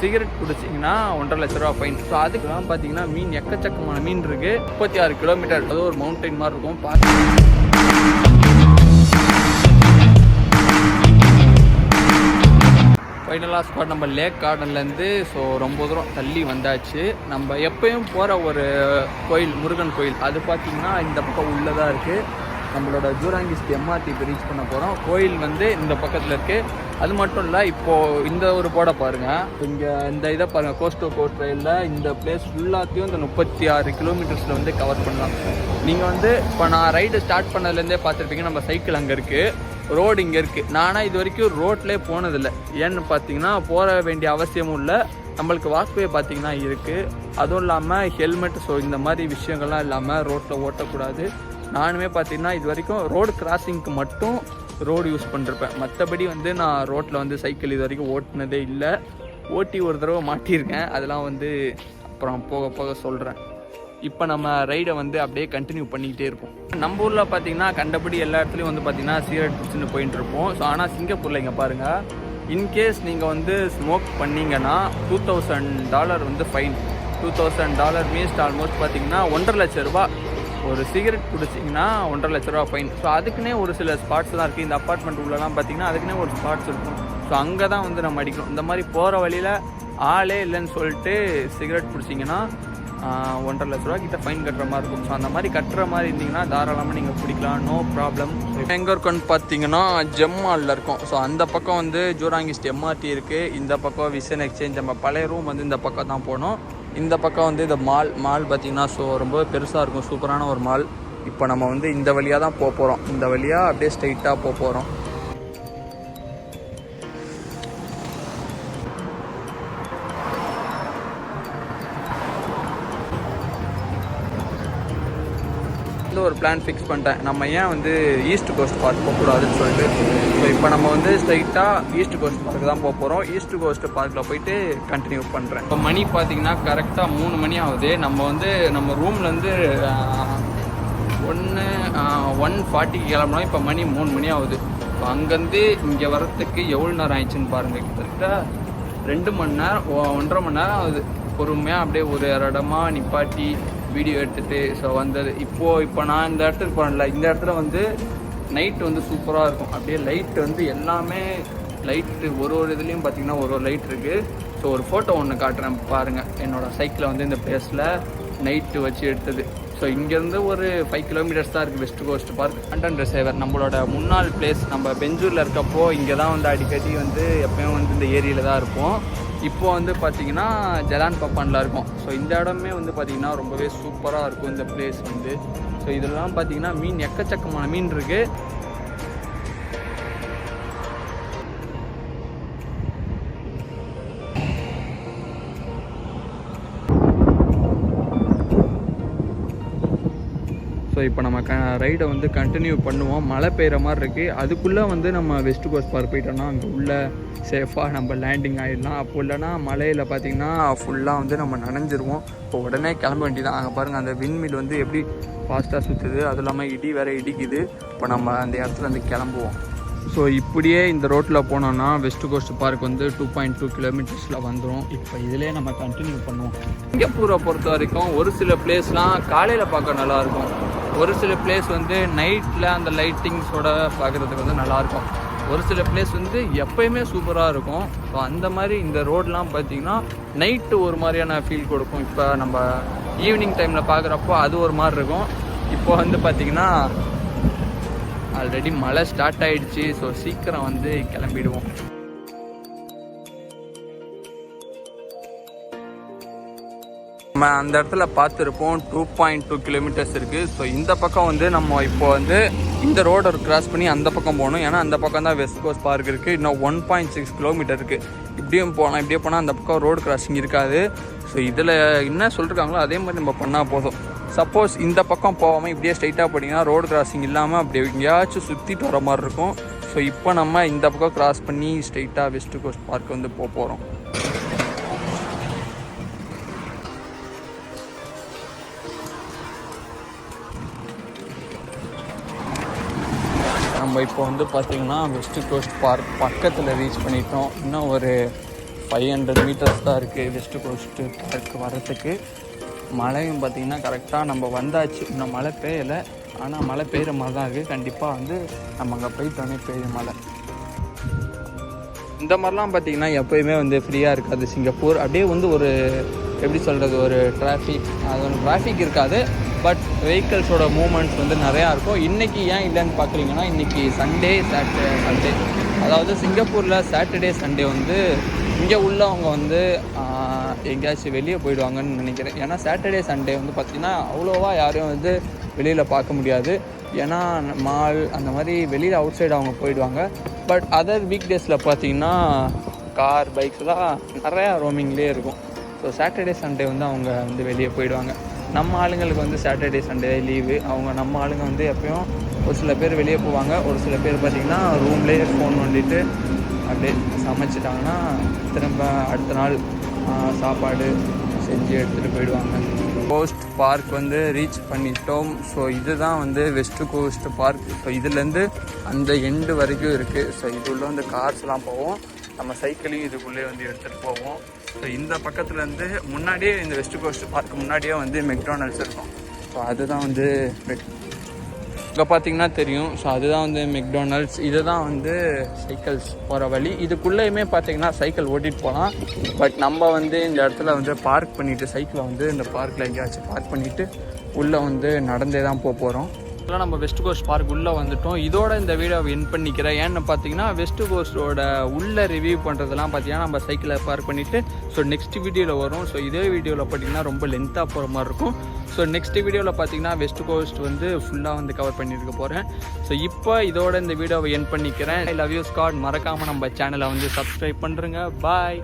Cigarette குடிச்சிங்கன்னா ஒன்றரை லட்ச ரூபா ஃபைன் ஸோ அதுக்கெல்லாம் பார்த்தீங்கன்னா மீன் எக்கச்சக்கமான மீன் இருக்குது முப்பத்தி ஆறு கிலோமீட்டர் அது ஒரு மவுண்டைன் மாதிரி இருக்கும். பார்த்து ஃபைனலாக ஸ்பாட் நம்ம லேக் கார்டன்லேருந்து ஸோ ரொம்ப தூரம் தள்ளி வந்தாச்சு. நம்ம எப்பயும் போகிற ஒரு கோயில் முருகன் கோயில். அது பார்த்திங்கன்னா இந்த பக்கம் உள்ளதாக இருக்குது நம்மளோட ஜூராங்கிஸ்ட் எம்ஆர்டி இப்போ ரீச் பண்ண போகிறோம் கோயில் வந்து இந்த பக்கத்தில் இருக்குது அது மட்டும் இல்லை இப்போது இந்த ஒரு போட பாருங்கள் இங்கே இந்த இதை பாருங்கள் கோஸ்ட் டு கோஸ்ட் ரயிலில் இந்த பிளேஸ் ஃபுல்லாத்தையும் இந்த முப்பத்தி ஆறு கிலோமீட்டர்ஸில் வந்து கவர் பண்ணலாம். நீங்கள் வந்து இப்போ நான் ரைடு ஸ்டார்ட் பண்ணதுலேருந்தே பார்த்துருப்பீங்க நம்ம சைக்கிள் அங்கே இருக்குது ரோடு இங்கே இருக்குது நானாக இது வரைக்கும் ரோட்லேயே போனதில்லை. ஏன்னு பார்த்தீங்கன்னா போக வேண்டிய அவசியமும் இல்லை. நம்மளுக்கு வாக்வே பார்த்தீங்கன்னா இருக்குது அதுவும் இல்லாமல் ஹெல்மெட் ஸோ இந்த மாதிரி விஷயங்கள்லாம் இல்லாமல் ரோட்டில் ஓட்டக்கூடாது. நானுமே பார்த்தீங்கன்னா இது வரைக்கும் ரோடு கிராசிங்க்கு மட்டும் ரோடு யூஸ் பண்ணிருப்பேன். மற்றபடி வந்து நான் ரோட்டில் வந்து சைக்கிள் இது வரைக்கும் ஓட்டினதே இல்லை. ஓட்டி ஒரு தடவை மாட்டியிருக்கேன். அதெல்லாம் வந்து அப்புறம் போக போக சொல்கிறேன் இப்போ நம்ம ரைடை வந்து அப்படியே கண்டினியூ பண்ணிக்கிட்டே இருப்போம். நம்ம ஊரில் பார்த்தீங்கன்னா கண்டபடி எல்லா இடத்துலையும் வந்து பார்த்தீங்கன்னா சீரட் பிடிச்சின்னு போயிட்டு இருப்போம். ஸோ ஆனால் சிங்கப்பூரில் இங்கே பாருங்கள் இன்கேஸ் நீங்கள் வந்து ஸ்மோக் பண்ணிங்கன்னா டூ தௌசண்ட் டாலர் வந்து fine two thousand dollar means almost பார்த்தீங்கன்னா ஒன்றரை லட்ச ரூபா ஒரு சிகரெட் குடிச்சிங்கன்னா ஒன்றரை லட்ச ரூபா ஃபைன் ஸோ அதுக்குன்னே ஒரு சில ஸ்பாட்ஸ் தான் இருக்குது இந்த அப்பார்ட்மெண்ட் உள்ளலாம் பார்த்தீங்கன்னா அதுக்குன்னே ஒரு ஸ்பாட்ஸ் இருக்கும். ஸோ அங்கே தான் வந்து நம்ம அடிக்கணும். இந்த மாதிரி போகிற வழியில் ஆளே இல்லைன்னு சொல்லிட்டு சிகரெட் பிடிச்சிங்கன்னா ஒன்றரை லட்ச ரூபா கிட்ட ஃபைன் கட்டுற மாதிரி இருக்கும். ஸோ அந்த மாதிரி கட்டுற மாதிரி இருந்தீங்கன்னா தாராளமாக நீங்கள் பிடிக்கலாம் நோ ப்ராப்ளம் எங்கே இருக்குன்னு பார்த்தீங்கன்னா ஜெம்மாலில் இருக்கும். ஸோ அந்த பக்கம் வந்து ஜூராங்கிஸ்ட் எம்ஆர்டி இருக்குது இந்த பக்கம் விசன் எக்ஸ்சேஞ்ச் நம்ம பழைய ரூம் வந்து இந்த பக்கம் தான் போனோம் இந்த பக்கம் வந்து இந்த மால் மால் பார்த்தீங்கன்னா ஸோ ரொம்ப பெருசாக இருக்கும் சூப்பரான ஒரு மால் இப்போ நம்ம வந்து இந்த வழியாக தான் போக போகிறோம் இந்த வழியாக அப்படியே ஸ்ட்ரைட்டாக போக போகிறோம் வந்து ஒரு பிளான் ஃபிக்ஸ் பண்ணிட்டேன். நம்ம ஏன் வந்து ஈஸ்ட் கோஸ்ட் பார்க் போகக்கூடாதுன்னு சொல்லிட்டு. ஸோ இப்போ நம்ம வந்து ஸ்ட்ரைட்டாக ஈஸ்ட் கோஸ்ட் பார்க் தான் போக போகிறோம் ஈஸ்ட் கோஸ்ட் பார்க்கில் போயிட்டு கண்டினியூ பண்ணுறேன் இப்போ மணி பார்த்தீங்கன்னா கரெக்டாக மூணு மணி ஆகுது. நம்ம வந்து நம்ம ரூம்லேருந்து ஒன்று ஒன் ஃபார்ட்டிக்கு கிளம்புனோம். இப்போ மணி மூணு மணி ஆகுது. இப்போ அங்கேருந்து இங்கே வரத்துக்கு எவ்வளோ நேரம் ஆயிடுச்சுன்னு பாருங்கள் கிட்டத்தட்ட ரெண்டு மணி நேரம் ஒன்றரை மணி நேரம் ஆகுது. பொறுமையாக அப்படியே ஒரு இடமா நிப்பாட்டி வீடியோ எடுத்துட்டு ஸோ வந்தது. இப்போது இப்போ நான் இந்த இடத்துக்கு போனேன்ல இந்த இடத்துல வந்து நைட் வந்து சூப்பராக இருக்கும். அப்படியே லைட் வந்து எல்லாமே லைட்டு ஒரு ஒரு இதுலேயும் பார்த்தீங்கன்னா ஒரு ஒரு லைட் இருக்குது ஸோ ஒரு ஃபோட்டோ ஒன்று காட்டுறேன் பாருங்கள் என்னோட சைக்கிளை வந்து இந்த பிளேஸில் நைட்டு வச்சு எடுத்தது. ஸோ இங்கேருந்து ஒரு ஃபைவ் கிலோமீட்டர்ஸ் தான் இருக்குது வெஸ்ட் கோஸ்ட் பார்க் கண்டன் ரிசைவர் நம்மளோட முன்னாள் பிளேஸ் நம்ம பெஞ்சூரில் இருக்கப்போ இங்கே தான் வந்து அடிக்கடி வந்து எப்பயும் வந்து இந்த ஏரியில் தான் இருப்போம். இப்போ வந்து பார்த்தீங்கன்னா ஜலான் பப்பானில் இருக்கும். ஸோ இந்த இடமே வந்து பார்த்தீங்கன்னா ரொம்பவே சூப்பராக இருக்கும் இந்த பிளேஸ் வந்து. ஸோ இதெல்லாம் பார்த்தீங்கன்னா மீன் எக்கச்சக்கமான மீன் இருக்குது ஸோ இப்போ நம்ம க ரைடை வந்து கண்டினியூ பண்ணுவோம். மழை பெய்கிற மாதிரி இருக்குது அதுக்குள்ளே வந்து நம்ம வெஸ்ட் கோஸ்ட் பார்க் போயிட்டோம்னா அங்கே உள்ள சேஃபாக நம்ம லேண்டிங் ஆகிடலாம் அப்போ இல்லைன்னா மலையில் பார்த்தீங்கன்னா ஃபுல்லாக வந்து நம்ம நனைஞ்சிருவோம். இப்போ உடனே கிளம்ப வேண்டியதான் அங்கே பாருங்கள் அந்த விண்மில் வந்து எப்படி ஃபாஸ்ட்டாக சுற்றுது அதுவும் இல்லாமல் இடி வேறு இடிக்குது. இப்போ நம்ம அந்த இடத்துல வந்து கிளம்புவோம். ஸோ இப்படியே இந்த ரோட்டில் போனோன்னா வெஸ்ட் கோஸ்ட் பார்க் வந்து டூ பாயிண்ட் டூ கிலோமீட்டர்ஸில் வந்துடும் இப்போ இதிலே நம்ம கண்டினியூ பண்ணுவோம். சிங்கப்பூரை பொறுத்த வரைக்கும் ஒரு சில பிளேஸ்லாம் காலையில் பார்க்க நல்லாயிருக்கும். ஒரு சில பிளேஸ் வந்து நைட்டில் அந்த லைட்டிங்ஸோட பார்க்குறதுக்கு வந்து நல்லாயிருக்கும். ஒரு சில பிளேஸ் வந்து எப்பயுமே சூப்பராக இருக்கும். ஸோ அந்த மாதிரி இந்த ரோடெலாம் பார்த்தீங்கன்னா நைட்டு ஒரு மாதிரியான ஃபீல் கொடுக்கும். இப்போ நம்ம ஈவினிங் டைமில் பார்க்குறப்போ அது ஒரு மாதிரி இருக்கும். இப்போ வந்து பார்த்திங்கன்னா ஆல்ரெடி மழை ஸ்டார்ட் ஆயிடுச்சு. ஸோ சீக்கிரம் வந்து கிளம்பிடுவோம். நம்ம அந்த இடத்துல பார்த்துருப்போம். டூ பாயிண்ட் டூ கிலோமீட்டர்ஸ் இருக்குது ஸோ இந்த பக்கம் வந்து நம்ம இப்போ வந்து இந்த ரோடை கிராஸ் பண்ணி அந்த பக்கம் போகணும். ஏன்னா அந்த பக்கம் தான் வெஸ்ட் கோஸ்ட் பார்க் இருக்குது இன்னும் ஒன் பாயிண்ட் சிக்ஸ் கிலோமீட்டர் இருக்குது இப்படியும் போகலாம் இப்படியே போனால் அந்த பக்கம் ரோடு கிராசிங் இருக்காது. ஸோ இதில் என்ன சொல்லிருக்காங்களோ அதே மாதிரி நம்ம பண்ணால் போதும். சப்போஸ் இந்த பக்கம் போகாமல் இப்படியே ஸ்ட்ரைட்டாக போட்டிங்கன்னா ரோடு கிராசிங் இல்லாமல் அப்படி எங்கேயாச்சும் சுற்றிட்டு வர மாதிரி இருக்கும். ஸோ இப்போ நம்ம இந்த பக்கம் கிராஸ் பண்ணி ஸ்ட்ரைட்டாக வெஸ்ட் கோஸ்ட் பார்க் வந்து போக போகிறோம் நம்ம இப்போ வந்து பார்த்திங்கன்னா வெஸ்ட் கோஸ்ட் பார்க் பக்கத்தில் ரீச் பண்ணிட்டோம். இன்னும் ஒரு ஃபைவ் ஹண்ட்ரட் மீட்டர்ஸ் தான் இருக்குது வெஸ்ட் கோஸ்ட்டு பார்க் வரத்துக்கு மழையும் பார்த்திங்கன்னா கரெக்டாக நம்ம வந்தாச்சு. இன்னும் மழை பெய்யலை. ஆனால் மழை பெய்கிற மாதிரி தான் இருக்குது கண்டிப்பாக வந்து நம்ம அங்கே போயிட்டோன்னே பெய்யும் மழை. இந்த மாதிரிலாம் பார்த்திங்கன்னா எப்போயுமே வந்து ஃப்ரீயாக இருக்காது. சிங்கப்பூர் அப்படியே வந்து ஒரு எப்படி சொல்கிறது ஒரு டிராஃபிக் அது ஒன்று டிராஃபிக் இருக்காது. பட் வெஹிக்கல்ஸோட மூமெண்ட்ஸ் வந்து நிறையா இருக்கும். இன்றைக்கி ஏன் இல்லைன்னு பார்க்குறீங்கன்னா இன்றைக்கி சண்டே சாட்டர்டே சண்டே அதாவது சிங்கப்பூரில் சாட்டர்டே சண்டே வந்து இங்கே உள்ளவங்க வந்து எங்கேயாச்சும் வெளியே போயிடுவாங்கன்னு நினைக்கிறேன். ஏன்னா சாட்டர்டே சண்டே வந்து பார்த்திங்கன்னா அவ்வளோவா யாரையும் வந்து வெளியில் பார்க்க முடியாது. ஏன்னா மால் அந்த மாதிரி வெளியில் அவுட் சைடு அவங்க போயிடுவாங்க. பட் அதர் வீக் டேஸில் பார்த்தீங்கன்னா கார் பைக்ஸ்லாம் நிறையா ரோமிங்லேயே இருக்கும். ஸோ சாட்டர்டே சண்டே வந்து அவங்க வந்து வெளியே போயிடுவாங்க. நம்ம ஆளுங்களுக்கு வந்து சாட்டர்டே சண்டே லீவு அவங்க நம்ம ஆளுங்க வந்து எப்பயும் ஒரு சில பேர் வெளியே போவாங்க. ஒரு சில பேர் பார்த்திங்கன்னா ரூம்லேயே ஃபோன் பண்ணிட்டு அப்படியே சமைச்சிட்டாங்கன்னா திரும்ப அடுத்த நாள் சாப்பாடு செஞ்சு எடுத்துகிட்டு போயிடுவாங்க. கோஸ்ட் பார்க் வந்து ரீச் பண்ணிட்டோம். ஸோ இதுதான் வந்து வெஸ்ட் கோஸ்ட் பார்க் ஸோ இதுலேருந்து அந்த எண்டு வரைக்கும் இருக்குது ஸோ இது வந்து கார்ஸ்லாம் போவோம். நம்ம சைக்கிளையும் இதுக்குள்ளே வந்து எடுத்துகிட்டு போவோம். ஸோ இந்த பக்கத்துலேருந்து முன்னாடியே இந்த வெஸ்ட் கோஸ்ட் பார்க் முன்னாடியே வந்து மெக்டானல்ஸ் இருக்கும். ஸோ அதுதான் வந்து இங்கே பார்த்தீங்கன்னா தெரியும். ஸோ அதுதான் வந்து மெக்டானல்ட்ஸ் இதுதான் வந்து சைக்கிள்ஸ் போகிற வழி. இதுக்குள்ளேயுமே பார்த்தீங்கன்னா சைக்கிள் ஓட்டிகிட்டு போகலாம் பட் நம்ம வந்து இந்த இடத்துல வந்து பார்க் பண்ணிவிட்டு சைக்கிளை வந்து இந்த பார்க்கில் எங்கேயாச்சும் பார்க் பண்ணிவிட்டு உள்ளே வந்து நடந்தே தான் போக போகிறோம் இதெல்லாம் நம்ம வெஸ்ட் கோஸ்ட் பார்க் உள்ளே வந்துட்டோம். இதோட இந்த வீடியோவை என் பண்ணிக்கிறேன். ஏன்னு பார்த்தீங்கன்னா வெஸ்ட் கோஸ்டோட உள்ள ரிவ்யூ பண்ணுறதெல்லாம் பார்த்தீங்கன்னா நம்ம சைக்கிளை பார்க் பண்ணிவிட்டு ஸோ நெக்ஸ்ட் வீடியோவில் வரும். ஸோ இதே வீடியோவில் பார்த்தீங்கன்னா ரொம்ப லென்த்தாக போகிற மாதிரி இருக்கும். ஸோ நெக்ஸ்ட் வீடியோவில் பார்த்தீங்கன்னா வெஸ்ட் கோஸ்ட் வந்து ஃபுல்லாக வந்து கவர் பண்ணியிருக்க போகிறேன் ஸோ இப்போ இதோட இந்த வீடியோவை என் பண்ணிக்கிறேன். ஐ லவ் யூ ஸ்காட் மறக்காமல் நம்ம சேனலை வந்து சப்ஸ்கிரைப் பண்ணுறேங்க பாய்